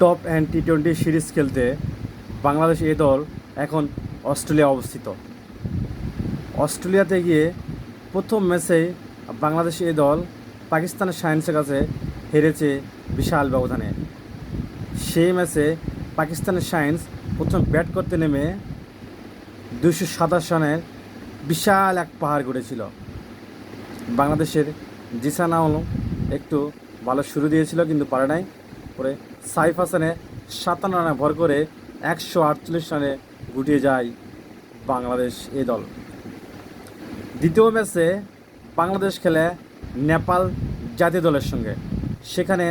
Top and T twenty series খেলতে বাংলাদেশ এ দল এখন অস্ট্রেলিয়া অবস্থিত। অস্ট্রেলিয়াতে গিয়ে প্রথম ম্যাচেই বাংলাদেশ এ দল পাকিস্তানের সায়েন্সের কাছে হেরেছে বিশাল ব্যবধানে। সেই ম্যাচে পাকিস্তানের সায়েন্স প্রথম ব্যাট করতে নেমে দুশো সাতাশ রানের বিশাল এক পাহাড় গড়েছিল। বাংলাদেশের জিসান আলম একটু ভালো শুরু দিয়েছিল কিন্তু পারে নাই, পরে সাইফ হাসানে সাতান্ন রানে ভর করে একশো আটচল্লিশ রানে গুটিয়ে যায় বাংলাদেশ এ দল। দ্বিতীয় ম্যাচে বাংলাদেশ খেলে নেপাল জাতীয় দলের সঙ্গে। সেখানে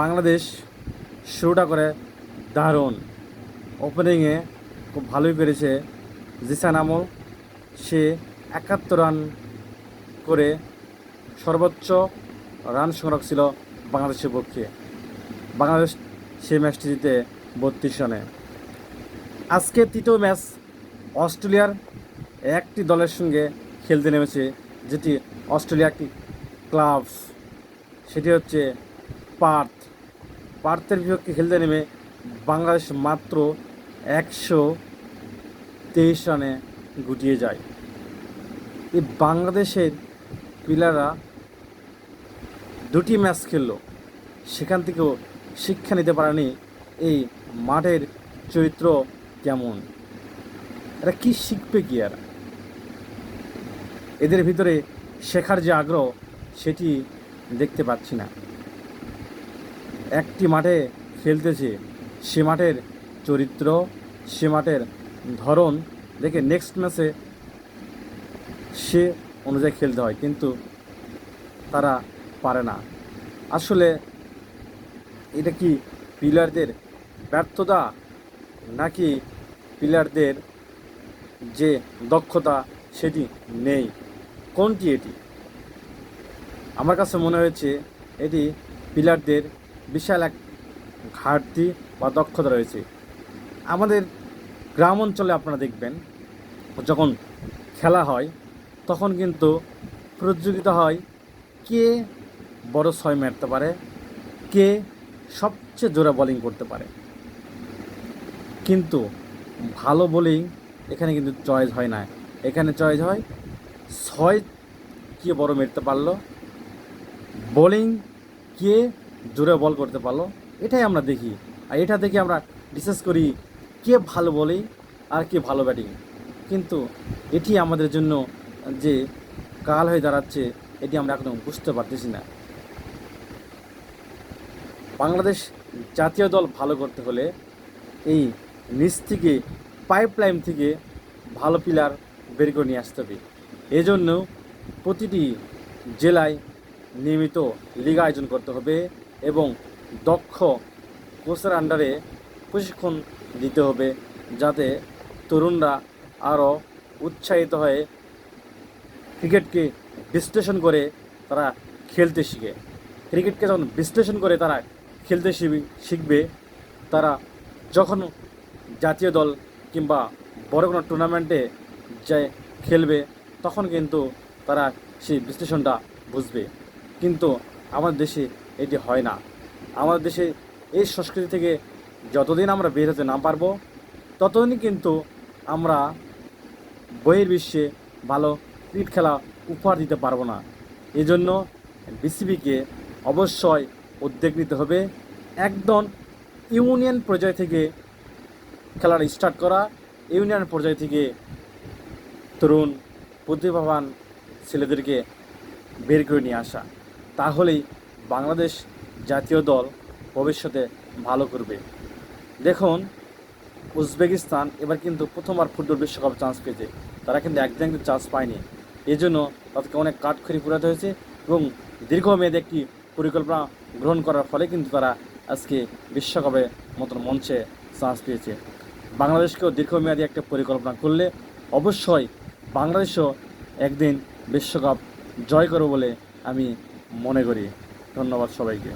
বাংলাদেশ শুরুটা করে দারুণ। ওপেনিংয়ে খুব ভালোই পেরেছে জিসান আমল। সে একাত্তর রান করে সর্বোচ্চ রান সংগ্রহ ছিল বাংলাদেশের পক্ষে। বাংলাদেশ সেই ম্যাচটি জিতে বত্রিশ রানে। আজকে তৃতীয় ম্যাচ অস্ট্রেলিয়ার একটি দলের সঙ্গে খেলতে নেমেছে, যেটি অস্ট্রেলিয়া একটি ক্লাব। সেটি হচ্ছে পার্থ। পার্থের বিপক্ষে খেলতে নেমে বাংলাদেশ মাত্র একশো তেইশ রানে গুটিয়ে যায়। এই বাংলাদেশের প্লেয়াররা দুটি ম্যাচ খেললো। সেখান থেকেও শিক্ষা নিতে পারেনি, এই মাঠের চরিত্র কেমন? এরা কি শিখবে কি আর? এদের ভিতরে শেখার যে আগ্রহ, সেটি দেখতে পাচ্ছি না। একটি মাঠে খেলতেছে, সে মাঠের চরিত্র, সে মাঠের ধরন, দেখে নেক্সট ম্যাচে সে অনুযায়ী খেলতে হয়, কিন্তু তারা পারে না। আসলে এটা কি প্লেয়ারদের ব্যর্থতা নাকি প্লেয়ারদের যে দক্ষতা সেটি নেই? কোনটি এটি? আমার কাছে মনে হয়েছে এটি প্লেয়ারদের বিশাল এক ঘাটতি বা দক্ষতা রয়েছে। আমাদের গ্রাম অঞ্চলে আপনারা দেখবেন, যখন খেলা হয়, তখন কিন্তু প্রতিযোগিতা হয় কে বড় ছয় মারতে পারে, কে সবচেয়ে জোরে বোলিং করতে পারে। কিন্তু ভালো বোলিং এখানে কিন্তু চয়েস হয় না। এখানে চয়েস হয় ছয় কে বড় মেরতে পারল বোলিং কে জোরে বল করতে পারল, এটাই আমরা দেখি। আর এটা দেখে আমরা ডিসাইড করি কে ভালো বোলিং আর কে ভালো ব্যাটিং কিন্তু এটি আমাদের জন্য যে কাল হয়ে দাঁড়াচ্ছে, এটি আমরা একদম বুঝতে পারতেছি না। বাংলাদেশ জাতীয় দল ভালো করতে হলে এই নিচ থেকে পাইপলাইন থেকে ভালো প্লেয়ার বের করে নিয়ে আসতে হবে। এজন্য প্রতিটি জেলায় নিয়মিত লিগ আয়োজন করতে হবে এবং দক্ষ কোচের আন্ডারে প্রশিক্ষণ দিতে হবে যাতে তরুণরা আরও উৎসাহিত হয়ে ক্রিকেটকে বিশ্লেষণ করে তারা খেলতে শিখে। ক্রিকেটকে যখন বিশ্লেষণ করে তারা খেলতে শিখবে- তারা যখন জাতীয় দল কিংবা বড় কোনো টুর্নামেন্টে যে খেলবে, তখন কিন্তু তারা সেই বিশ্লেষণটা বুঝবে। কিন্তু আমাদের দেশে এটি হয় না। আমাদের দেশে এই সংস্কৃতি থেকে যতদিন আমরা বের হতে না পারব, ততদিনই কিন্তু আমরা বইয়ের বিশ্বে ভালো ক্রিকেট খেলা উপহার দিতে পারব না। এজন্য বিসিবিকে অবশ্যই উদ্যোগ নিতে হবে। একদম ইউনিয়ন পর্যায় থেকে খেলাটা স্টার্ট করা, ইউনিয়ন পর্যায় থেকে তরুণ প্রতিভাবান ছেলেদেরকে বের করে নিয়ে আসা। তাহলেই বাংলাদেশ জাতীয় দল ভবিষ্যতে ভালো করবে। দেখুন, উজবেকিস্তান এবার কিন্তু প্রথমবার ফুটবল বিশ্বকাপ চান্স পেয়েছে। তারা কিন্তু একদিন কিন্তু চান্স পায়নি। এই জন্য তাদেরকে অনেক কাঠখড়ি পুরাতে হয়েছে এবং দীর্ঘমেয়াদে একটি পরিকল্পনা গ্রহণ করার ফলে কিন্তু তারা আজকে বিশ্বকাপে মতন মঞ্চে চান্স পেয়েছে। বাংলাদেশকেও দীর্ঘমেয়াদী একটা পরিকল্পনা করলে অবশ্যই বাংলাদেশও একদিন বিশ্বকাপ জয় করবে বলে আমি মনে করি। ধন্যবাদ সবাইকে।